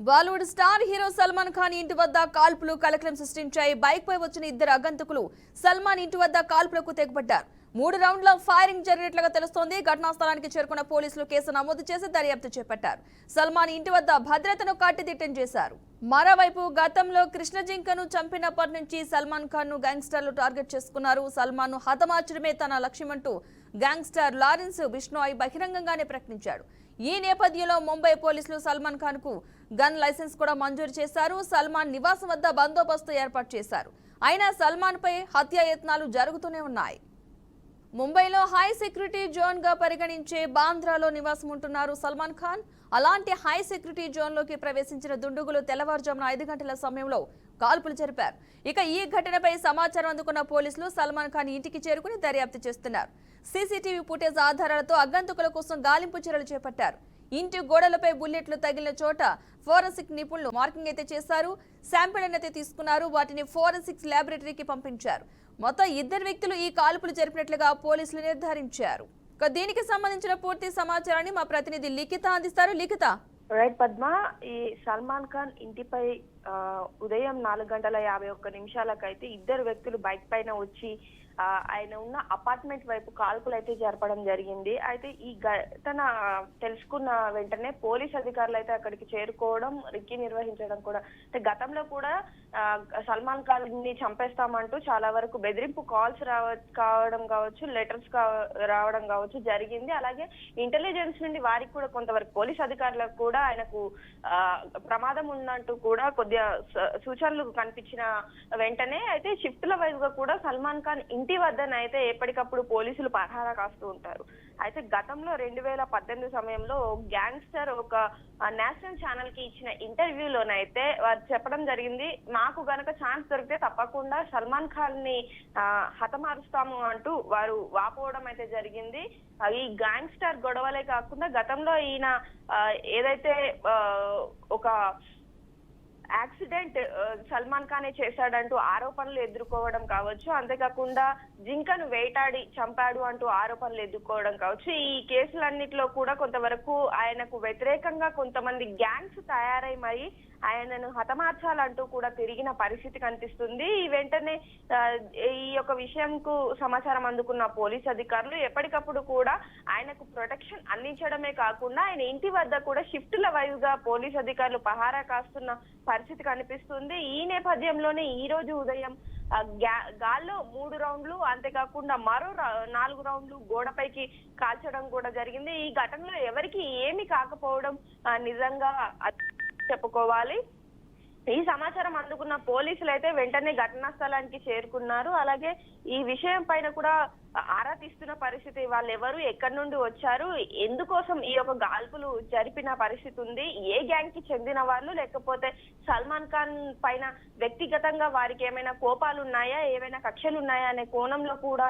Bollywood star hero Salman Khan ఇంటి వద్ద కాల్పులు కలకలం సృష్టించాయి. బైక్ పై వచ్చిన ఇద్దరు అగంతకులు సల్మాన్ ఇంటి వద్ద కాల్పులకు తెగబడ్డారు మూడు రౌండ్ల ఫైరింగ్ జరిగినట్లుగా తెలుస్తోంది. ఘటనా స్థలానికి చేరుకున్న పోలీసులు కేసు నమోదు చేసి దర్యాప్తు చేపట్టారు. సల్మాన్ ఇంటి వద్ద భద్రతను కట్టుదిట్టం చేశారు. మరోవైపు గతంలో కృష్ణ జింకను చంపినప్పటి నుంచి సల్మాన్ ఖాన్ను గ్యాంగ్స్టర్లు టార్గెట్ చేసుకున్నారు. సల్మాన్ను హతమార్చడమే తన లక్ష్యమంటూ గ్యాంగ్స్టర్ లారెన్స్ బిష్నోయ్ బహిరంగంగానే ప్రకటించాడు. ఈ నేపథ్యంలో ముంబై పోలీసులు సల్మాన్ ఖాన్కు గన్ లైసెన్స్ కూడా మంజూరు చేశారు. సల్మాన్ నివాసం వద్ద బందోబస్తు ఏర్పాటు చేశారు. అయినా సల్మాన్ పై హత్యాయత్నాలు జరుగుతూనే ఉన్నాయి. ముంబైలో హై సెక్యూరిటీ జోన్గా పరిగణించే బాంద్రాలో నివాసం ఉంటున్నారు సల్మాన్ ఖాన్. అలాంటి హై సెక్యూరిటీ జోన్లోకి ప్రవేశించిన దుండుగులు తెల్లవారుజామున ఐదు గంటల సమయంలో కాల్పులు జరిపారు. ఇక ఈ ఘటనపై సమాచారం అందుకున్న పోలీసులు సల్మాన్ ఖాన్ ఇంటికి చేరుకుని దర్యాప్తు చేస్తున్నారు. సీసీటీవీ ఫుటేజ్ ఆధారాలతో అగ్గంతుకుల కోసం గాలింపు చర్యలు చేపట్టారు. ఇంటి గోడలపై బుల్లెట్లు తగిలిన చోట ఫోరెన్సిక్ నిపుణులు మార్కింగ్ అయితే చేశారు శాంపిల్ అయితే తీసుకున్నారు వాటిని ఫోరెన్సిక్స్ ల్యాబొరేటరీకి పంపించారు. మొత్తం ఇద్దరు వ్యక్తులు ఈ కాల్పులు జరిపినట్లుగా పోలీసులు నిర్ధారించారు. దీనికి సంబంధించిన పూర్తి సమాచారాన్ని మా ప్రతినిధి లిఖిత అందిస్తారు. లిఖిత. రైట్ పద్మ ఈ సల్మాన్ ఖాన్ ఇంటిపై ఆ, ఉదయం నాలుగు గంటల యాభై ఒక్క నిమిషాలకైతే ఇద్దరు వ్యక్తులు బైక్ పైన వచ్చి ఆయన ఉన్న అపార్ట్మెంట్ వైపు కాల్పులు అయితే జరపడం జరిగింది. అయితే ఈ ఘటన తెలుసుకున్న వెంటనే పోలీస్ అధికారులు అయితే అక్కడికి చేరుకోవడం రిక్కి నిర్వహించడం కూడా. అంటే గతంలో కూడా సల్మాన్ ఖాన్ని చంపేస్తామంటూ చాలా వరకు బెదిరింపు కాల్స్ రావ కావడం కావచ్చు లెటర్స్ రావడం కావచ్చు జరిగింది. అలాగే ఇంటెలిజెన్స్ నుండి వారికి కూడా కొంతవరకు పోలీస్ అధికారులకు కూడా ఆయనకు ఆ, ప్రమాదం ఉందంటూ కూడా కొద్దిగా సూచనలు కనిపించిన వెంటనే అయితే షిఫ్ట్ల వైపుగా కూడా సల్మాన్ ఖాన్ ఇంటి వద్దనైతే ఎప్పటికప్పుడు పోలీసులు పహారా కాస్తూ ఉంటారు. అయితే గతంలో రెండు వేల పద్దెనిమిది సమయంలో గ్యాంగ్స్టర్ ఒక నేషనల్ ఛానల్కి ఇచ్చిన ఇంటర్వ్యూలోనైతే వారు చెప్పడం జరిగింది మాకు గనక ఛాన్స్ దొరికితే తప్పకుండా సల్మాన్ ఖాన్ని హతమారుస్తాము అంటూ వారు వాపోవడం అయితే జరిగింది. ఈ గ్యాంగ్స్టర్ గొడవలే కాకుండా గతంలో ఈయన ఏదైతే ఒక యాక్సిడెంట్ సల్మాన్ ఖానే చేశాడంటూ ఆరోపణలు ఎదుర్కోవడం కావచ్చు. అంతేకాకుండా జింకను వేటాడి చంపాడు అంటూ ఆరోపణలు ఎదుర్కోవడం కావచ్చు. ఈ కేసులన్నిటిలో కూడా కొంతవరకు ఆయనకు వ్యతిరేకంగా కొంతమంది గ్యాంగ్స్ తయారై మరి ఆయనను హతమార్చాలంటూ కూడా తిరిగిన పరిస్థితి కనిపిస్తుంది. ఈ వెంటనే ఈ యొక్క విషయంకు సమాచారం అందుకున్న పోలీస్ అధికారులు ఎప్పటికప్పుడు కూడా ఆయనకు ప్రొటెక్షన్ అందించడమే కాకుండా ఆయన ఇంటి వద్ద కూడా షిఫ్టుల వైపుగా పోలీస్ అధికారులు పహారా కాస్తున్న పరిస్థితి కనిపిస్తుంది. ఈ నేపథ్యంలోనే ఈ రోజు ఉదయం గాల్లో మూడు రౌండ్లు అంతేకాకుండా మరో నాలుగు రౌండ్లు గోడపైకి కాల్చడం కూడా జరిగింది. ఈ ఘటనలో ఎవరికి ఏమి కాకపోవడం నిజంగా చెప్పుకోవాలి. ఈ సమాచారం అందుకున్న పోలీసులు అయితే వెంటనే ఘటనా స్థలానికి చేరుకున్నారు. అలాగే ఈ విషయం పైన కూడా ఆరా తీస్తున్న పరిస్థితి వాళ్ళు ఎవరు ఎక్కడి నుండి వచ్చారు ఎందుకోసం ఈ యొక్క గాల్పులు జరిపిన పరిస్థితి ఉంది ఏ గ్యాంగ్కి చెందిన వాళ్ళు లేకపోతే సల్మాన్ ఖాన్ పైన వ్యక్తిగతంగా వారికి ఏమైనా కోపాలు ఉన్నాయా ఏమైనా కక్షలు ఉన్నాయా అనే కోణంలో కూడా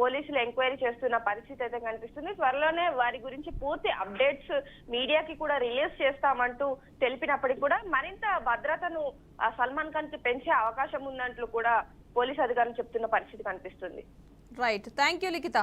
పోలీసులు ఎంక్వైరీ చేస్తున్న పరిస్థితి అయితే కనిపిస్తుంది. త్వరలోనే వారి గురించి పూర్తి అప్డేట్స్ మీడియాకి కూడా రిలీజ్ చేస్తామంటూ తెలిపినప్పటికీ కూడా మరింత భద్రతను సల్మాన్ ఖాన్కి పెంచే అవకాశం ఉన్నట్లు కూడా పోలీస్ అధికారులు చెప్తున్న పరిస్థితి కనిపిస్తుంది. Right thank you Likhita